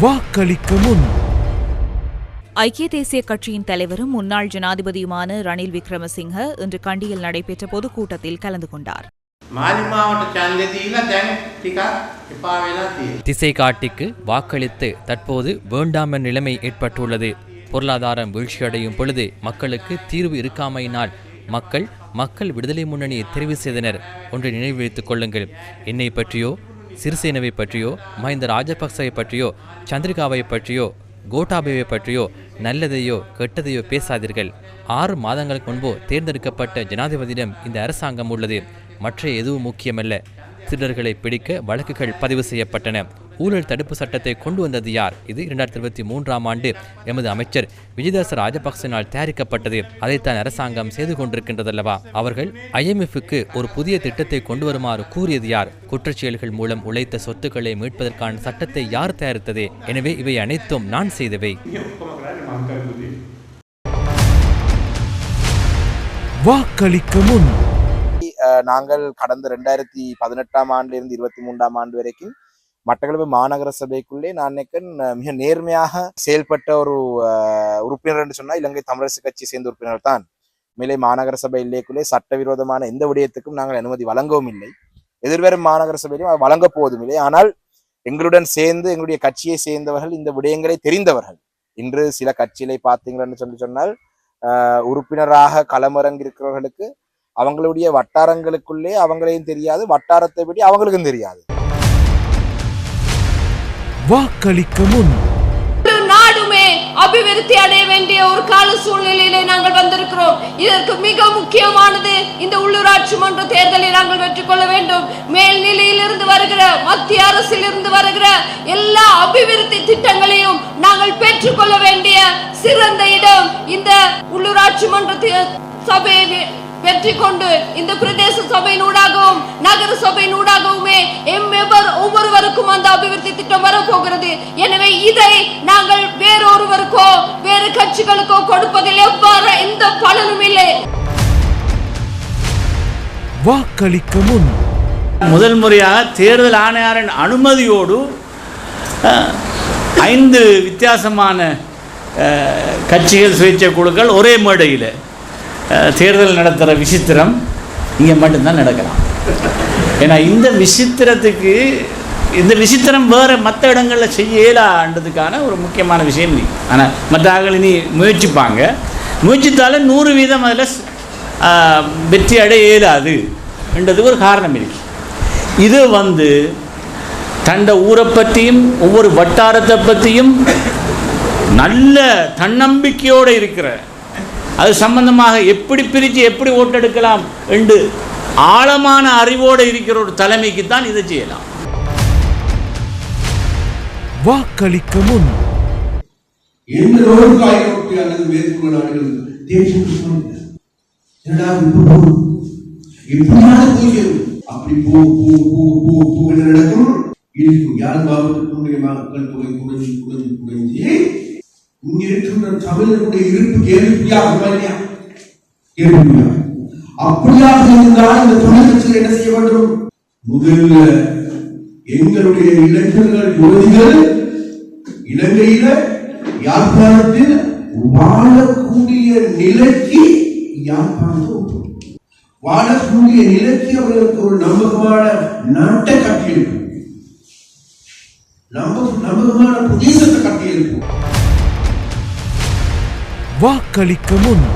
வாக்களிக்க முன். ஐக்கிய தேசிய கட்சியின் தலைவரும் முன்னாள் ஜனாதிபதியுமான ரணில் விக்ரமசிங்க இன்று கண்டியில் நடைபெற்ற பொதுக்கூட்டத்தில் கலந்து கொண்டார். திசை காட்டிக்கு வாக்களித்து தற்போது வேண்டாம நிலைமை ஏற்பட்டுள்ளது. பொருளாதாரம் வீழ்ச்சியடையும் பொழுது மக்களுக்கு தீர்வு இருக்காமையினால் மக்கள் மக்கள் விடுதலை முன்னணியை தெரிவு செய்தனர். ஒன்றை நினைவு வைத்துக் கொள்ளுங்கள். என்னை பற்றியோ சிறிசேனவை பற்றியோ மஹிந்த ராஜபக்சவை பற்றியோ சந்திரிகாவை பற்றியோ கோட்டாபேவை பற்றியோ நல்லதையோ கெட்டதையோ பேசாதீர்கள். ஆறு மாதங்களுக்கு முன்பு தேர்ந்தெடுக்கப்பட்ட ஜனாதிபதியிடம் இந்த அரசாங்கம் உள்ளது. மற்ற எதுவும் முக்கியமல்ல. திருடர்களை பிடிக்க வழக்குகள் பதிவு செய்யப்பட்டன. ஊழல் தடுப்பு சட்டத்தை கொண்டு வந்தது யார்? இது இரண்டாயிரத்தி இருபத்தி மூன்றாம் ஆண்டு எமது அமைச்சர் விஜயதாச ராஜபக்சனால் தயாரிக்கப்பட்டது. அதைத்தான் அரசாங்கம் செய்து கொண்டிருக்கின்றதல்லவா? அவர்கள் ஐஎம்எஃப்க்கு ஒரு புதிய திட்டத்தை கொண்டு வருமாறு கூறியது யார்? குற்றச்செயல்கள் மூலம் உழைத்த சொத்துக்களை மீட்பதற்கான சட்டத்தை யார் தயாரித்தது? எனவே இவை அனைத்தும் நான் செய்தவை. வாக்களிக்க முன். அஹ் நாங்கள் கடந்த ரெண்டாயிரத்தி பதினெட்டாம் ஆண்டிலிருந்து இருபத்தி மூன்றாம் ஆண்டு வரைக்கும் மட்டக்களப்பு மாநகர சபைக்குள்ளே நான் நினைக்கிறேன் மிக நேர்மையாக செயல்பட்ட ஒரு உறுப்பினர் என்று சொன்னால் இலங்கை தமிழரசு கட்சி சேர்ந்த உறுப்பினர் தான். மேலே மாநகர சபை இல்லைக்குள்ளே சட்டவிரோதமான எந்த விடயத்துக்கும் நாங்கள் அனுமதி வழங்கவும் இல்லை. எதிர்வரும் மாநகர சபையிலும் அது வழங்கப் போவதும் இல்லை. ஆனால் எங்களுடன் சேர்ந்து எங்களுடைய கட்சியை சேர்ந்தவர்கள் இந்த விடயங்களை தெரிந்தவர்கள். இன்று சில கட்சிகளை பார்த்தீங்கன்னு சொல்லி சொன்னால் உறுப்பினராக களமிறங்கி இருக்கிறவர்களுக்கு அவங்களுடைய வட்டாரங்களுக்குள்ளே அவங்களையும் தெரியாது வட்டாரத்தை பற்றி அவங்களுக்கும் தெரியாது. வாக்களிக்க முன். நாடுமே அபிவிருத்தி அடைய வேண்டிய ஒரு கால சூழ்நிலையிலே நாங்கள் வந்திருக்கிறோம். இதற்கு மிக முக்கியமானது இந்த உள்ளூராட்சி மன்ற தேர்தலை நாங்கள் வெற்றி கொள்ள வேண்டும். மேல்நிலையிலிருந்து வருகிற மத்திய அரசிலிருந்து வருகிற எல்லா அபிவிருத்தி திட்டங்களையும் நாங்கள் பெற்றுக்கொள்ள வேண்டிய சிறந்த இடம் இந்த உள்ளூராட்சி மன்ற தே- சபையை வெற்றி கொண்டு இந்த பிரதேச சபையினூடாகவும் நகர சபையினூடாகவுமே எம்மெவர் ஒவ்வொருவருக்கும் அந்த அபிவிருத்தி திட்டம் வரப்போகிறது? எனவே இதை நாங்கள் வேறொருவருக்கோ வேறு கட்சிகளுக்கோ கொடுப்பதில் எவ்வாறு எந்த பலனும் இல்லை. வாக்களிக்க முன். முதல் முறையாக தேர்தல் ஆணையாரின் அனுமதியோடு ஐந்து வித்தியாசமான கட்சிகள் சுயேட்சை குழுக்கள் ஒரே மேடையில் தேர்தல் நடத்துகிற விசித்திரம் இங்கே மட்டும்தான் நடக்கலாம். ஏன்னா இந்த விசித்திரத்துக்கு இந்த விசித்திரம் வேறு மற்ற இடங்களில் செய்யலான்றதுக்கான ஒரு முக்கியமான விஷயம் நீ ஆனால் மற்ற ஆட்கள் இனி முயற்சிப்பாங்க. முயற்சித்தாலும் நூறு வீதம் அதில் வெற்றி அடைய இயலாது ஒரு காரணம் இருக்கு. இது வந்து தண்ட ஊரை பற்றியும் ஒவ்வொரு வட்டாரத்தை பற்றியும் நல்ல தன்னம்பிக்கையோடு இருக்கிற அது சம்பந்தமாக எப்படி பிரித்து எப்படி ஓட்டெடுக்கலாம் என்று ஆழமான அறிவோடு இருக்கிற ஒரு தலைமைக்கு தான் இதை செய்யலாம். வாக்களிக்க முன். எந்த ரோடுக்கு அல்லது மேற்குள்ள நாடுகள் இப்படியான அப்படி நடக்கும் இருக்கும் யார் மாவட்டத்தினுடைய மக்கள் தொகை குறைஞ்சி குறைஞ்சி குறைஞ்சி இங்க இருக்கின்ற தமிழர்களுடைய இருப்பு கேள்விக்குறியாகுமா இல்லையா அப்படியாக இருந்தால் இந்த தொழில் என்ன செய்ய வேண்டும்? முதல்ல எங்களுடைய இளைஞர்கள் யுவதிகள் இலங்கையில யாழ்ப்பாணத்தில் வாழக்கூடிய நிலைக்கு யாழ்ப்பாணத்தை வாழக்கூடிய நிலைக்கு அவர்களுக்கு ஒரு நம்பகமான நாட்டை கட்டியிருக்கும் நம்பகமான பிரதேசத்தை கட்டியிருக்கும் வாக்களிக்க முன்